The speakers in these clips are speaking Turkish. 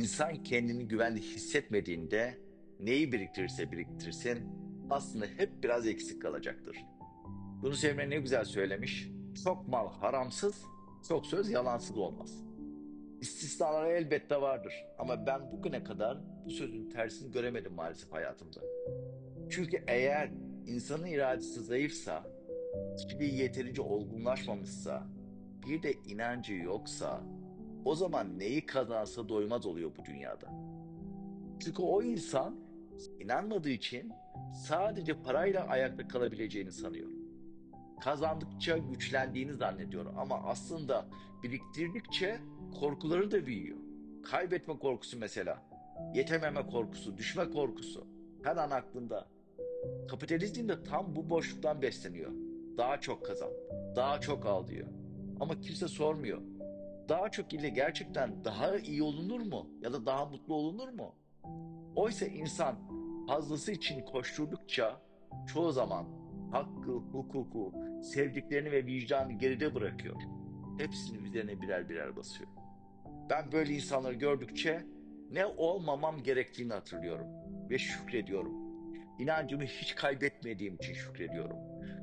İnsan kendini güvende hissetmediğinde neyi biriktirirse biriktirsin aslında hep biraz eksik kalacaktır. Yunus Emre ne güzel söylemiş. Çok mal haramsız, çok söz yalansız olmaz. İstisnalar elbette vardır ama ben bugüne kadar bu sözün tersini göremedim maalesef hayatımda. Çünkü eğer insanın iradesi zayıfsa, kişiliği yeterince olgunlaşmamışsa, bir de inancı yoksa, o zaman neyi kazansa doymaz oluyor bu dünyada. Çünkü o insan inanmadığı için sadece parayla ayakta kalabileceğini sanıyor. Kazandıkça güçlendiğini zannediyor ama aslında biriktirdikçe korkuları da büyüyor. Kaybetme korkusu mesela, yetememe korkusu, düşme korkusu her an aklında. Kapitalizm de tam bu boşluktan besleniyor. Daha çok kazan, daha çok al diyor. Ama kimse sormuyor. Daha çok ile gerçekten daha iyi olunur mu? Ya da daha mutlu olunur mu? Oysa insan fazlası için koşturdukça çoğu zaman hakkı, hukuku, sevdiklerini ve vicdanı geride bırakıyor. Hepsinin üzerine birer birer basıyor. Ben böyle insanları gördükçe ne olmamam gerektiğini hatırlıyorum ve şükrediyorum. İnancımı hiç kaybetmediğim için şükrediyorum.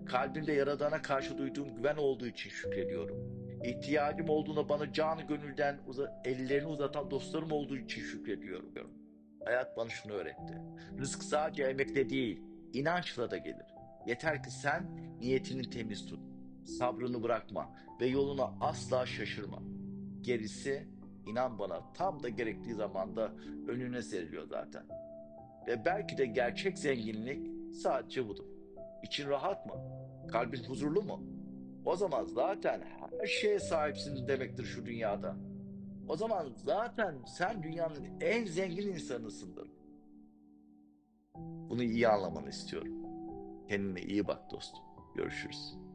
Kalbimde Yaradan'a karşı duyduğum güven olduğu için şükrediyorum. İhtiyacım olduğunda bana canı gönülden uza ellerini uzatan dostlarım olduğu için şükrediyorum. Hayat bana şunu öğretti. Rızk sadece emekle değil, inançla da gelir. Yeter ki sen niyetini temiz tut. Sabrını bırakma ve yoluna asla şaşırma. Gerisi inan bana tam da gerektiği zamanda önüne seriliyor zaten. Ve belki de gerçek zenginlik sadece budur. İçin rahat mı? Kalbin huzurlu mu? O zaman zaten her şeye sahipsin demektir şu dünyada. O zaman zaten sen dünyanın en zengin insanısındır. Bunu iyi anlamanı istiyorum. Kendine iyi bak dostum. Görüşürüz.